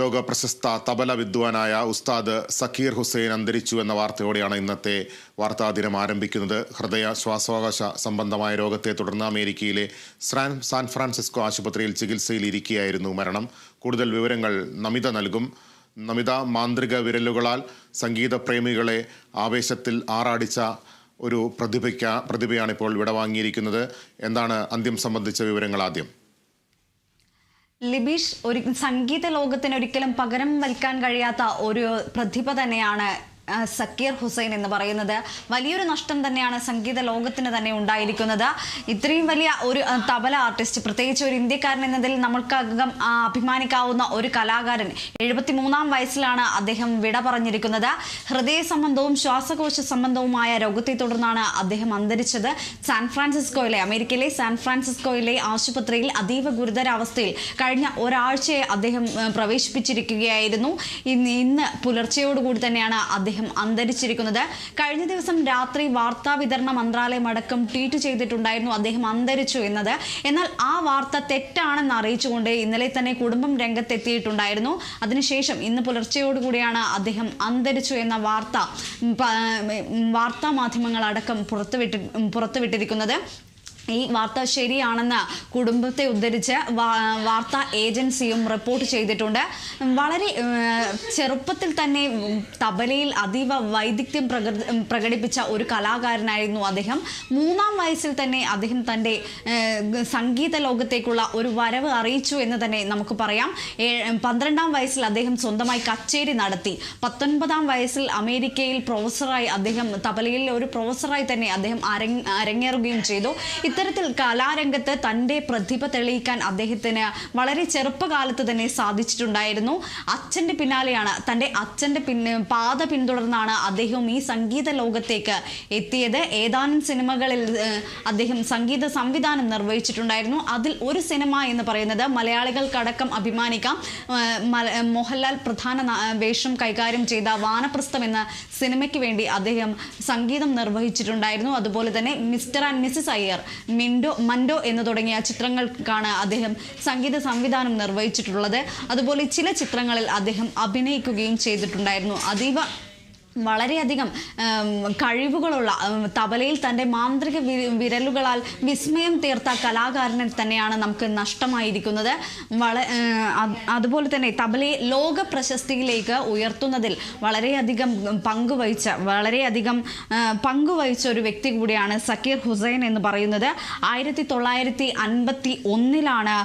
ലോക പ്രശസ്ത തബല വിദ്വാനായ ഉസ്താദ് സക്കീർ ഹുസൈൻ അന്തരിച്ചു എന്ന വാർത്തയോടെയാണ് ഇന്നത്തെ വാർത്താ ദിനം ആരംഭിക്കുന്നത്. ഹൃദയ ശ്വാസോകാശ സംബന്ധമായ രോഗത്തെ തുടർന്ന് അമേരിക്കയിലെ സാൻ ഫ്രാൻസിസ്കോ ആശുപത്രിയിൽ ചികിത്സയിലിരിക്കുകയായിരുന്നു മരണം. കൂടുതൽ വിവരങ്ങൾ നമിത നൽകും. നമിത മാന്ത്രിക വിരലുകളാൽ സംഗീത പ്രേമികളെ ആവേശത്തിൽ ആറാടിച്ച ഒരു പ്രതിഭയ്ക്ക പ്രതിഭയാണിപ്പോൾ വിടവാങ്ങിയിരിക്കുന്നത്. എന്താണ് അന്ത്യം സംബന്ധിച്ച വിവരങ്ങൾ ആദ്യം? ലിബീഷ് ഒരു സംഗീത ലോകത്തിന് ഒരിക്കലും പകരം വൽക്കാൻ കഴിയാത്ത ഒരു പ്രതിഭ തന്നെയാണ് സക്കീർ ഹുസൈൻ എന്ന് പറയുന്നത് വലിയൊരു നഷ്ടം തന്നെയാണ് സംഗീത ലോകത്തിന് തന്നെ ഉണ്ടായിരിക്കുന്നത്. ഇത്രയും വലിയ ഒരു തബല ആർട്ടിസ്റ്റ് പ്രത്യേകിച്ച് ഒരു ഇന്ത്യക്കാരൻ എന്നതിൽ നമ്മൾക്കകം അഭിമാനിക്കാവുന്ന ഒരു കലാകാരൻ എഴുപത്തി മൂന്നാം വയസ്സിലാണ് അദ്ദേഹം വിട പറഞ്ഞിരിക്കുന്നത്. ഹൃദയ സംബന്ധവും ശ്വാസകോശ സംബന്ധവുമായ രോഗത്തെ തുടർന്നാണ് അദ്ദേഹം അന്തരിച്ചത്. സാൻ ഫ്രാൻസിസ്കോയിലെ അമേരിക്കയിലെ സാൻ ഫ്രാൻസിസ്കോയിലെ ആശുപത്രിയിൽ അതീവ ഗുരുതരാവസ്ഥയിൽ കഴിഞ്ഞ ഒരാഴ്ചയെ അദ്ദേഹം പ്രവേശിപ്പിച്ചിരിക്കുകയായിരുന്നു. ഇന്ന് ഇന്ന് പുലർച്ചയോടുകൂടി തന്നെയാണ് അദ്ദേഹം അന്തരിച്ചിരിക്കുന്നത്. കഴിഞ്ഞ ദിവസം രാത്രി വാർത്താ വിതരണ മന്ത്രാലയം അടക്കം ട്വീറ്റ് ചെയ്തിട്ടുണ്ടായിരുന്നു അദ്ദേഹം അന്തരിച്ചു എന്നത്. എന്നാൽ ആ വാർത്ത തെറ്റാണെന്ന് അറിയിച്ചുകൊണ്ട് ഇന്നലെ തന്നെ കുടുംബം രംഗത്തെത്തിയിട്ടുണ്ടായിരുന്നു. അതിനുശേഷം ഇന്ന് പുലർച്ചയോടുകൂടിയാണ് അദ്ദേഹം അന്തരിച്ചു എന്ന വാർത്ത വാർത്താ മാധ്യമങ്ങൾ അടക്കം പുറത്തുവിട്ടി പുറത്തുവിട്ടിരിക്കുന്നത്. ഈ വാർത്ത ശരിയാണെന്ന് കുടുംബത്തെ ഉദ്ധരിച്ച് വാർത്താ ഏജൻസിയും റിപ്പോർട്ട് ചെയ്തിട്ടുണ്ട്. വളരെ ചെറുപ്പത്തിൽ തന്നെ തബലയിൽ അതീവ വൈദഗ്ധ്യം പ്രകടിപ്പിച്ച ഒരു കലാകാരനായിരുന്നു അദ്ദേഹം. മൂന്നാം വയസ്സിൽ തന്നെ അദ്ദേഹം തന്റെ സംഗീത ലോകത്തേക്കുള്ള ഒരു വരവ് അറിയിച്ചു എന്ന് തന്നെ നമുക്ക് പറയാം. പന്ത്രണ്ടാം വയസ്സിൽ അദ്ദേഹം സ്വന്തമായി കച്ചേരി നടത്തി. പത്തൊൻപതാം വയസ്സിൽ അമേരിക്കയിൽ പ്രൊഫസറായി അദ്ദേഹം തബലയിൽ ഒരു പ്രൊഫസറായി തന്നെ അദ്ദേഹം അരങ്ങേറുകയും ചെയ്തു. ഇത്തരത്തിൽ കലാരംഗത്ത് തന്റെ പ്രതിഭ തെളിയിക്കാൻ അദ്ദേഹത്തിന് വളരെ ചെറുപ്പകാലത്ത് തന്നെ സാധിച്ചിട്ടുണ്ടായിരുന്നു. അച്ഛന്റെ പിന്നാലെയാണ് തന്റെ അച്ഛന്റെ പിന്നെ പാത പിന്തുടർന്നാണ് അദ്ദേഹം ഈ സംഗീത ലോകത്തേക്ക് എത്തിയത്. ഏതാനും സിനിമകളിൽ അദ്ദേഹം സംഗീത സംവിധാനം നിർവഹിച്ചിട്ടുണ്ടായിരുന്നു. അതിൽ ഒരു സിനിമ എന്ന് പറയുന്നത് മലയാളികൾക്കടക്കം അഭിമാനിക്കാം. മോഹൻലാൽ പ്രധാന വേഷം കൈകാര്യം ചെയ്ത വാനപ്രസ്ഥം എന്ന സിനിമയ്ക്ക് വേണ്ടി അദ്ദേഹം സംഗീതം നിർവഹിച്ചിട്ടുണ്ടായിരുന്നു. അതുപോലെ തന്നെ മിസ്റ്റർ ആൻഡ് മിസ്സിസ് അയ്യർ മിൻഡോ മൻഡോ എന്ന് തുടങ്ങിയ ചിത്രങ്ങൾക്കാണ് അദ്ദേഹം സംഗീത സംവിധാനം നിർവഹിച്ചിട്ടുള്ളത്. അതുപോലെ ചില ചിത്രങ്ങളിൽ അദ്ദേഹം അഭിനയിക്കുകയും ചെയ്തിട്ടുണ്ടായിരുന്നു. അതീവ വളരെയധികം കഴിവുകളുള്ള തബലയിൽ തന്റെ മാന്ത്രിക വിരലുകളാൽ വിസ്മയം തീർത്ത കലാകാരനെ തന്നെയാണ് നമുക്ക് നഷ്ടമായിരിക്കുന്നത്. വള അതുപോലെ തന്നെ തബലയെ ലോക പ്രശസ്തിയിലേക്ക് ഉയർത്തുന്നതിൽ വളരെയധികം പങ്കുവഹിച്ച വളരെയധികം പങ്കുവഹിച്ച ഒരു വ്യക്തി കൂടിയാണ് സക്കീർ ഹുസൈൻ എന്ന് പറയുന്നത്. ആയിരത്തി തൊള്ളായിരത്തി അൻപത്തി ഒന്നിലാണ്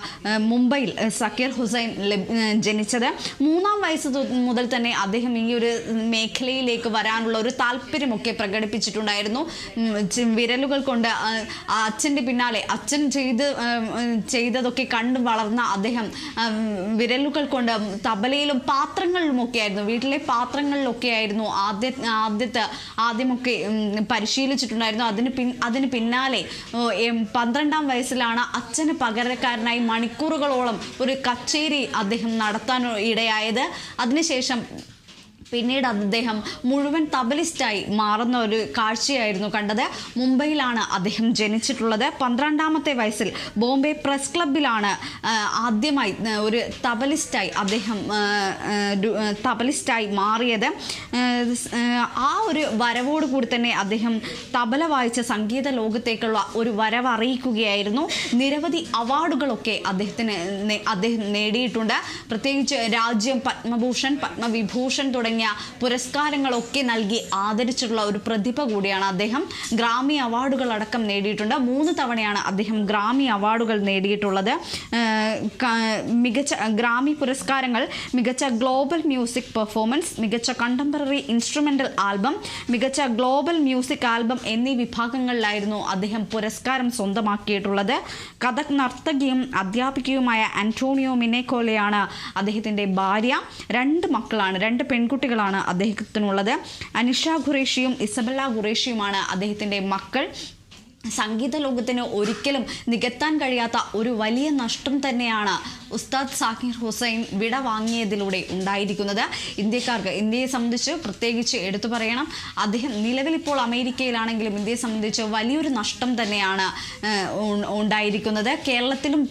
മുംബൈയിൽ സക്കീർ ഹുസൈൻ ജനിച്ചത്. മൂന്നാം വയസ്സ് മുതൽ തന്നെ അദ്ദേഹം ഈ ഒരു മേഖലയിലേക്ക് വരാനുള്ള ഒരു താല്പര്യമൊക്കെ പ്രകടിപ്പിച്ചിട്ടുണ്ടായിരുന്നു. വിരലുകൾ കൊണ്ട് അച്ഛന്റെ പിന്നാലെ അച്ഛൻ ചെയ്ത് ചെയ്തതൊക്കെ കണ്ട് വളർന്ന അദ്ദേഹം വിരലുകൾ കൊണ്ട് തബലയിലും പാത്രങ്ങളിലുമൊക്കെ ആയിരുന്നു. വീട്ടിലെ പാത്രങ്ങളിലൊക്കെ ആയിരുന്നു ആദ്യ ആദ്യത്തെ ആദ്യമൊക്കെ പരിശീലിച്ചിട്ടുണ്ടായിരുന്നു. അതിന് പിൻ അതിന് പിന്നാലെ പന്ത്രണ്ടാം വയസ്സിലാണ് അച്ഛന് പകരക്കാരനായി മണിക്കൂറുകളോളം ഒരു കച്ചേരി അദ്ദേഹം നടത്താൻ ഇടയായത്. അതിനുശേഷം പിന്നീട് അദ്ദേഹം മുഴുവൻ തബലിസ്റ്റായി മാറുന്ന ഒരു കാഴ്ചയായിരുന്നു കണ്ടത്. മുംബൈയിലാണ് അദ്ദേഹം ജനിച്ചിട്ടുള്ളത്. പന്ത്രണ്ടാമത്തെ വയസ്സിൽ ബോംബെ പ്രസ് ക്ലബിലാണ് ആദ്യമായി ഒരു തബലിസ്റ്റായി അദ്ദേഹം തബലിസ്റ്റായി മാറിയത്. ആ ഒരു വരവോട് കൂടി തന്നെ അദ്ദേഹം തബല വായിച്ച സംഗീത ലോകത്തേക്കുള്ള ഒരു വരവ് അറിയിക്കുകയായിരുന്നു. നിരവധി അവാർഡുകളൊക്കെ അദ്ദേഹത്തിന് അദ്ദേഹം നേടിയിട്ടുണ്ട്. പ്രത്യേകിച്ച് രാജ്യം പത്മഭൂഷൺ പത്മവിഭൂഷൺ തുടങ്ങിയ പുരസ്കാരങ്ങളൊക്കെ നൽകി ആദരിച്ചിട്ടുള്ള ഒരു പ്രതിഭ കൂടിയാണ് അദ്ദേഹം. ഗ്രാമി അവാർഡുകൾ അടക്കം നേടിയിട്ടുണ്ട്. മൂന്ന് തവണയാണ് അദ്ദേഹം ഗ്രാമി അവാർഡുകൾ നേടിയിട്ടുള്ളത്. മികച്ച ഗ്രാമി പുരസ്കാരങ്ങൾ മികച്ച ഗ്ലോബൽ മ്യൂസിക് പെർഫോമൻസ് മികച്ച കണ്ടംപററി ഇൻസ്ട്രുമെന്റൽ ആൽബം മികച്ച ഗ്ലോബൽ മ്യൂസിക് ആൽബം എന്നീ വിഭാഗങ്ങളിലായിരുന്നു അദ്ദേഹം പുരസ്കാരം സ്വന്തമാക്കിയിട്ടുള്ളത്. കഥക് നർത്തകിയും അധ്യാപികയുമായ അന്റോണിയോ മിനേക്കോലയാണ് അദ്ദേഹത്തിന്റെ ഭാര്യ. രണ്ട് മക്കളാണ്. രണ്ട് പെൺകുട്ടികളാണ് അദ്ദേഹത്തിനുള്ളത്. അനിഷ ഖുറേഷിയും ഇസബല്ല ഖുറേഷിയുമാണ് അദ്ദേഹത്തിന്റെ മക്കൾ. സംഗീത ലോകത്തിന് ഒരിക്കലും നികത്താൻ കഴിയാത്ത ഒരു വലിയ നഷ്ടം തന്നെയാണ് ഉസ്താദ് സാക്കിർ ഹുസൈൻ വിട വാങ്ങിയതിലൂടെ ഉണ്ടായിരിക്കുന്നത്. ഇന്ത്യക്കാർക്ക് ഇന്ത്യയെ സംബന്ധിച്ച് പ്രത്യേകിച്ച് എടുത്തു പറയണം. അദ്ദേഹം നിലവിൽ ഇപ്പോൾ അമേരിക്കയിലാണെങ്കിലും ഇന്ത്യയെ സംബന്ധിച്ച് വലിയൊരു നഷ്ടം തന്നെയാണ് ഉണ്ടായിരിക്കുന്നത്. കേരളത്തിലും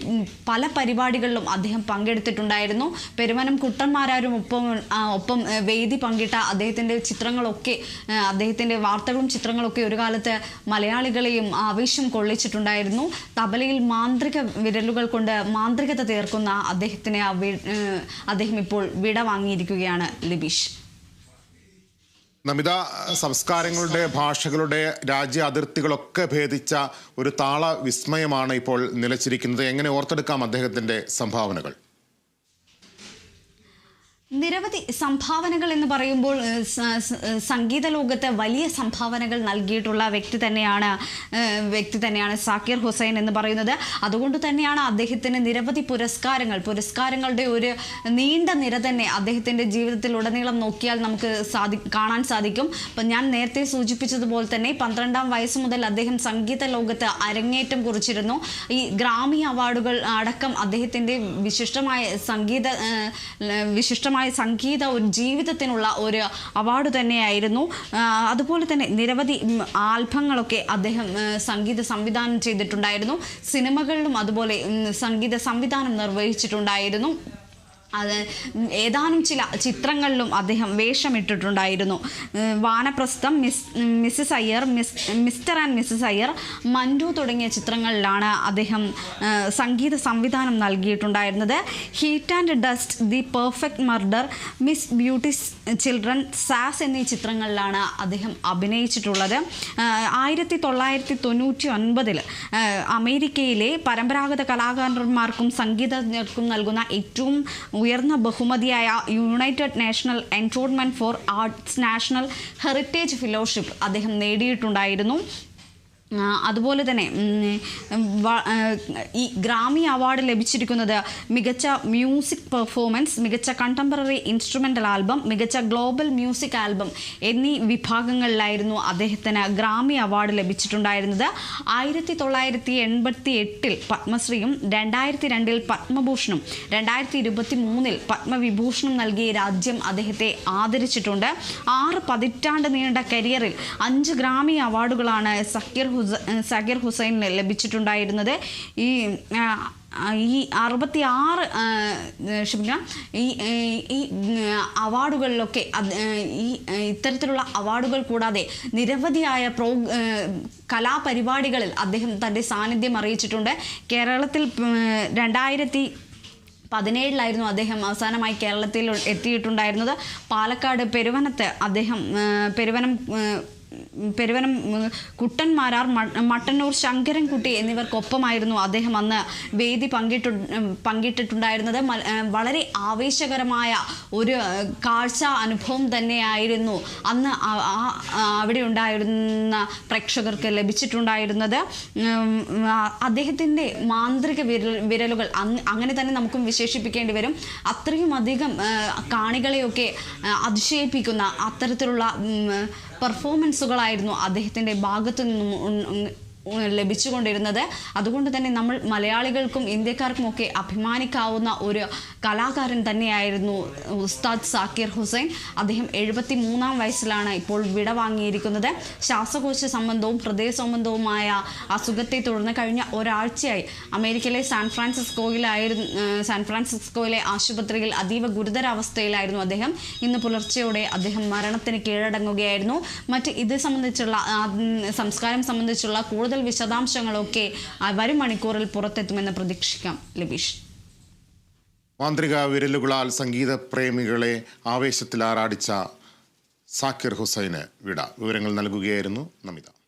പല പരിപാടികളിലും അദ്ദേഹം പങ്കെടുത്തിട്ടുണ്ടായിരുന്നു. പെരുമനം കുട്ടന്മാരാരും ഒപ്പം ഒപ്പം വേദി പങ്കിട്ട അദ്ദേഹത്തിന്റെ ചിത്രങ്ങളൊക്കെ അദ്ദേഹത്തിന്റെ വാർത്തകളും ചിത്രങ്ങളൊക്കെ ഒരു കാലത്ത് മലയാളികളെയും ആവേശം കൊള്ളിച്ചിട്ടുണ്ടായിരുന്നു. തബലയിൽ മാന്ത്രിക വിരലുകൾ കൊണ്ട് മാന്ത്രികത തീർക്കുന്ന അദ്ദേഹത്തിന് അദ്ദേഹം ഇപ്പോൾ വിട വാങ്ങിയിരിക്കുകയാണ് ലിബീഷ്. നമിത സംസ്കാരങ്ങളുടെ ഭാഷകളുടെ രാജ്യ അതിർത്തികളൊക്കെ ഭേദിച്ച ഒരു താള വിസ്മയമാണ് ഇപ്പോൾ നിലച്ചിരിക്കുന്നത്. എങ്ങനെ ഓർത്തെടുക്കാം അദ്ദേഹത്തിന്റെ സംഭാവനകൾ? നിരവധി സംഭാവനകൾ എന്ന് പറയുമ്പോൾ സംഗീത ലോകത്ത് വലിയ സംഭാവനകൾ നൽകിയിട്ടുള്ള വ്യക്തി തന്നെയാണ് വ്യക്തി തന്നെയാണ് സാക്കിർ ഹുസൈൻ എന്ന് പറയുന്നത്. അതുകൊണ്ട് തന്നെയാണ് അദ്ദേഹത്തിന് നിരവധി പുരസ്കാരങ്ങൾ. പുരസ്കാരങ്ങളുടെ ഒരു നീണ്ട നിര തന്നെ അദ്ദേഹത്തിന്റെ ജീവിതത്തിൽ ഉടനീളം നോക്കിയാൽ നമുക്ക് സാധി കാണാൻ സാധിക്കും. അപ്പം ഞാൻ നേരത്തെ സൂചിപ്പിച്ചതുപോലെ തന്നെ പന്ത്രണ്ടാം വയസ്സ് മുതൽ അദ്ദേഹം സംഗീത ലോകത്ത് അരങ്ങേറ്റം കുറിച്ചിരുന്നു. ഈ ഗ്രാമീ അവാർഡുകൾ അടക്കം അദ്ദേഹത്തിന്റെ വിശിഷ്ടമായ സംഗീത ഏഹ്, ല- സംഗീത ഒരു ജീവിതത്തിനുള്ള ഒരു അവാർഡ് തന്നെയായിരുന്നു. അതുപോലെ തന്നെ നിരവധി ആൽബങ്ങളൊക്കെ അദ്ദേഹം സംഗീത സംവിധാനം ചെയ്തിട്ടുണ്ടായിരുന്നു. സിനിമകളിലും അതുപോലെ സംഗീത സംവിധാനം നിർവഹിച്ചിട്ടുണ്ടായിരുന്നു. അത് ഏതാനും ചില ചിത്രങ്ങളിലും അദ്ദേഹം വേഷമിട്ടിട്ടുണ്ടായിരുന്നു. Vanaprastham miss missus Iyer miss mister and missus Iyer Manju തുടങ്ങിയ ചിത്രങ്ങളിലാണ് അദ്ദേഹം സംഗീത സംവിധാനം നൽകിയിട്ടുണ്ടായിരുന്നത്. Heat and dust the perfect murder miss beauty children Saaz എന്നീ ചിത്രങ്ങളിലാണ് അദ്ദേഹം അഭിനയിച്ചിട്ടുള്ളത്. ആയിരത്തി തൊള്ളായിരത്തി തൊണ്ണൂറ്റി ഒൻപതിൽ അമേരിക്കയിലെ പരമ്പരാഗത കലാകാരന്മാർക്കും സംഗീതജ്ഞർക്കും നൽകുന്ന ഏറ്റവും ഉയർന്ന ബഹുമതിയായ united national endowment for arts national heritage fellowship അദ്ദേഹം നേടിയിട്ടുണ്ടായിരുന്നു. അതുപോലെ തന്നെ ഈ ഗ്രാമി അവാർഡ് ലഭിച്ചിരിക്കുന്നത് മികച്ച മ്യൂസിക് പെർഫോമൻസ് മികച്ച കണ്ടംപററി ഇൻസ്ട്രുമെന്റൽ ആൽബം മികച്ച ഗ്ലോബൽ മ്യൂസിക് ആൽബം എന്നീ വിഭാഗങ്ങളിലായിരുന്നു അദ്ദേഹത്തിന് ഗ്രാമി അവാർഡ് ലഭിച്ചിട്ടുണ്ടായിരുന്നത്. ആയിരത്തി തൊള്ളായിരത്തി എൺപത്തി എട്ടിൽ പത്മശ്രീയും രണ്ടായിരത്തി രണ്ടിൽ പത്മഭൂഷണും രണ്ടായിരത്തി ഇരുപത്തി മൂന്നിൽ പത്മവിഭൂഷണും നൽകിയ രാജ്യം അദ്ദേഹത്തെ ആദരിച്ചിട്ടുണ്ട്. ആറ് പതിറ്റാണ്ട് നീണ്ട കരിയറിൽ അഞ്ച് ഗ്രാമി അവാർഡുകളാണ് സക്കീർ ഹുസ സക്കീർ ഹുസൈന് ലഭിച്ചിട്ടുണ്ടായിരുന്നത്. ഈ ഈ അറുപത്തി ആറ് ക്ഷമിക്കണം. ഈ ഈ- അവാർഡുകളിലൊക്കെ ഈ ഇത്തരത്തിലുള്ള അവാർഡുകൾ കൂടാതെ നിരവധിയായ പ്രോ കലാപരിപാടികളിൽ അദ്ദേഹം തന്റെ സാന്നിധ്യം അറിയിച്ചിട്ടുണ്ട്. കേരളത്തിൽ രണ്ടായിരത്തി പതിനേഴിലായിരുന്നു അദ്ദേഹം അവസാനമായി കേരളത്തിൽ എത്തിയിട്ടുണ്ടായിരുന്നത്. പാലക്കാട് പെരുവനത്ത് അദ്ദേഹം പെരുവനം പെരുവനം കുട്ടന്മാരാർ മട്ടന്നൂർ ശങ്കരൻകുട്ടി എന്നിവർക്കൊപ്പമായിരുന്നു അദ്ദേഹം അന്ന് വേദി പങ്കിട്ടു പങ്കിട്ടിട്ടുണ്ടായിരുന്നത്. വളരെ ആവേശകരമായ ഒരു കാഴ്ച അനുഭവം തന്നെയായിരുന്നു അന്ന് അവിടെ ഉണ്ടായിരുന്ന പ്രേക്ഷകർക്ക് ലഭിച്ചിട്ടുണ്ടായിരുന്നത്. അദ്ദേഹത്തിന്റെ മാന്ത്രിക വിരൽ വിരലുകൾ അങ് അങ്ങനെ തന്നെ നമുക്കും വിശേഷിപ്പിക്കേണ്ടി വരും. അത്രയും അധികം കാണികളെയൊക്കെ അതിശയിപ്പിക്കുന്ന അത്തരത്തിലുള്ള പെർഫോമൻസുകളായിരുന്നു അദ്ദേഹത്തിന്റെ ഭാഗത്തു നിന്നും ലഭിച്ചുകൊണ്ടിരുന്നത്. അതുകൊണ്ട് തന്നെ നമ്മൾ മലയാളികൾക്കും ഇന്ത്യക്കാർക്കും ഒക്കെ അഭിമാനിക്കാവുന്ന ഒരു കലാകാരൻ തന്നെയായിരുന്നു ഉസ്താദ് സാക്കിർ ഹുസൈൻ. അദ്ദേഹം എഴുപത്തി മൂന്നാം വയസ്സിലാണ് ഇപ്പോൾ വിട വാങ്ങിയിരിക്കുന്നത്. ശ്വാസകോശ സംബന്ധവും ഹൃദയ സംബന്ധവുമായ അസുഖത്തെ തുടർന്ന് കഴിഞ്ഞ ഒരാഴ്ചയായി അമേരിക്കയിലെ സാൻ ഫ്രാൻസിസ്കോയിലായിരുന്നു സാൻ ഫ്രാൻസിസ്കോയിലെ ആശുപത്രിയിൽ അതീവ ഗുരുതരാവസ്ഥയിലായിരുന്നു അദ്ദേഹം. ഇന്ന് പുലർച്ചെയോടെ അദ്ദേഹം മരണത്തിന് കീഴടങ്ങുകയായിരുന്നു. മറ്റ് ഇത് സംബന്ധിച്ചുള്ള സംസ്കാരം സംബന്ധിച്ചുള്ള കൂടുതൽ വിശദാംശങ്ങളൊക്കെ ആ, വരും മണിക്കൂറിൽ പുറത്തെത്തുമെന്ന് പ്രതീക്ഷിക്കാം ലബീഷ്. മാന്ത്രിക വിരലുകളാൽ സംഗീത പ്രേമികളെ ആവേശത്തിൽ ആറാടിച്ച സാക്കിർ ഹുസൈന് വിട. വിവരങ്ങൾ നൽകുകയായിരുന്നു നമിത.